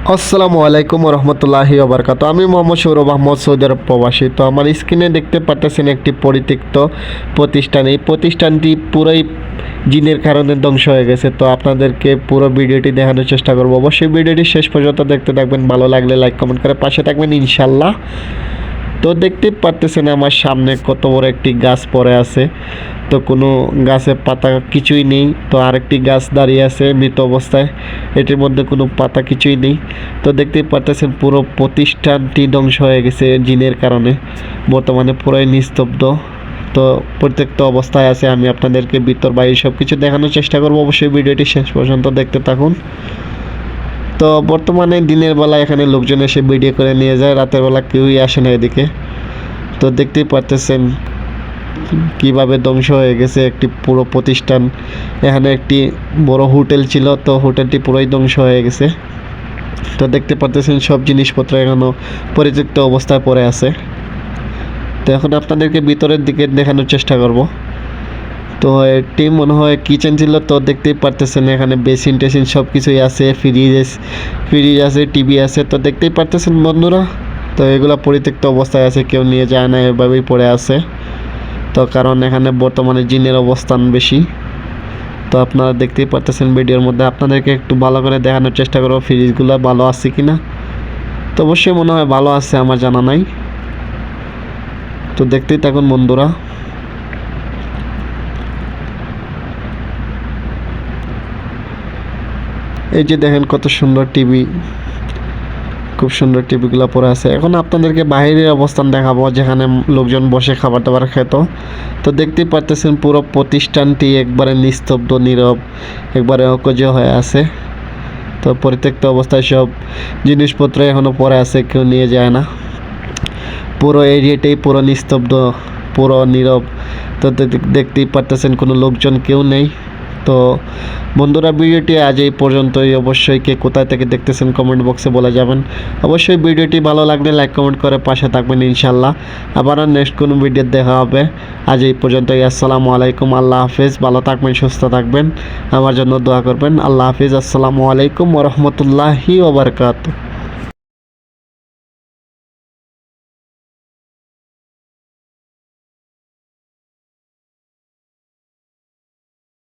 আসসালামু আলাইকুম রহমতুল্লাহি ওবরকাত। আমি মোহাম্মদ সৌরভ আহমদ সৌদি আরব প্রবাসী। তো আমার স্ক্রিনে দেখতে পাচ্ছেন একটি পরিত্যক্ত প্রতিষ্ঠান। এই প্রতিষ্ঠানটি পুরোই জিনের কারণে ধ্বংস হয়ে গেছে। তো আপনাদেরকে পুরো ভিডিওটি দেখানোর চেষ্টা করব। অবশ্যই ভিডিওটি শেষ পর্যন্ত দেখতে থাকবেন। ভালো লাগলে লাইক কমেন্ট করে পাশে থাকবেন ইনশাল্লাহ তো দেখতে পারতেছেন আমার সামনে কত বড় একটি গাছ পড়ে আছে। তো কোনো গাছে পাতা কিছুই নেই। তো আরেকটি গাছ দাঁড়িয়ে আছে মৃত অবস্থায়। এটির মধ্যে কোনো পাতা কিছুই নেই। তো দেখতেই পারতেছেন পুরো প্রতিষ্ঠানটি ধ্বংস হয়ে গেছে জিনের কারণে। বর্তমানে পুরোই নিস্তব্ধ। তো প্রত্যেকটা অবস্থায় আছে। আমি আপনাদেরকে ভিতর বাইরে সব কিছু দেখানোর চেষ্টা করব। অবশ্যই ভিডিওটি শেষ পর্যন্ত দেখতে থাকুন। তো বর্তমানে দিনের বেলা এখানে লোকজন এসে ভিডিও করে নিয়ে যায়, রাতের বেলা কেউই আসে না এদিকে। তো দেখতেই পারতেছেন কীভাবে ধ্বংস হয়ে গেছে একটি পুরো প্রতিষ্ঠান। এখানে একটি বড় হোটেল ছিল, তো হোটেলটি পুরোই ধ্বংস হয়ে গেছে। তো দেখতে পারতেছেন সব জিনিসপত্র এখনও পরিত্যক্ত অবস্থায় পড়ে আছে। তো এখন আপনাদেরকে ভিতরের দিকে দেখানোর চেষ্টা করব। তো এটি মনে হয় কিচেন ছিল তো দেখতেই পারতেছেন, এখানে বেসিন টেসিন সব কিছুই আছে ফ্রিজ ফ্রিজ আছে টিভি আছে, তো দেখতেই পারতেছেন বন্ধুরা। তো এগুলো পরিত্যক্ত অবস্থায় আছে, কেউ নিয়ে যায় না, এভাবেই পড়ে আছে। তো কারণ এখানে বর্তমানে জিনের অবস্থান বেশি। তো আপনারা দেখতেই পারতেছেন ভিডিওর মধ্যে, আপনাদেরকে একটু ভালো করে দেখানোর চেষ্টা করব ফ্রিজগুলো ভালো আছে কি না তো অবশ্যই মনে হয় ভালো আছে, আমার জানা নাই। তো দেখতেই থাকুন বন্ধুরা। এই যে দেখেন কত সুন্দর টিভি, খুব সুন্দর টিভিগুলো পরে আছে। এখন আপনাদেরকে বাইরের অবস্থান দেখাবো, যেখানে লোকজন বসে খাবার দাবার খেত। তো দেখতেই পারতেছেন পুরো প্রতিষ্ঠানটি একবারে নিস্তব্ধ, নীরব, একবারে অকজ হয়ে আছে। তো পরিত্যক্ত অবস্থায় সব জিনিসপত্র এখনও পরে আছে, কেউ নিয়ে যায় না। পুরো এরিয়াটাই পুরো নিস্তব্ধ, পুরো নীরব। তো দেখতেই পারতেছেন কোনো লোকজন কেউ নেই। তো বন্ধুরা, ভিডিওটি আজ এই পর্যন্তই। অবশ্যই কে কোথায় থেকে দেখতেছেন কমেন্ট বক্সে বলে যাবেন। অবশ্যই ভিডিওটি ভালো লাগলে লাইক কমেন্ট করে পাশে থাকবেন ইনশাল্লাহ আবার নেক্সট কোনো ভিডিও দেখা হবে। আজ এই পর্যন্তই। আসসালামু আলাইকুম। আল্লাহ হাফিজ। ভালো থাকবেন, সুস্থ থাকবেন। আমার জন্য দোয়া করবেন। আল্লাহ হাফিজ। আসসালামু আলাইকুম ওরহমতুল্লাহি ওবরকাত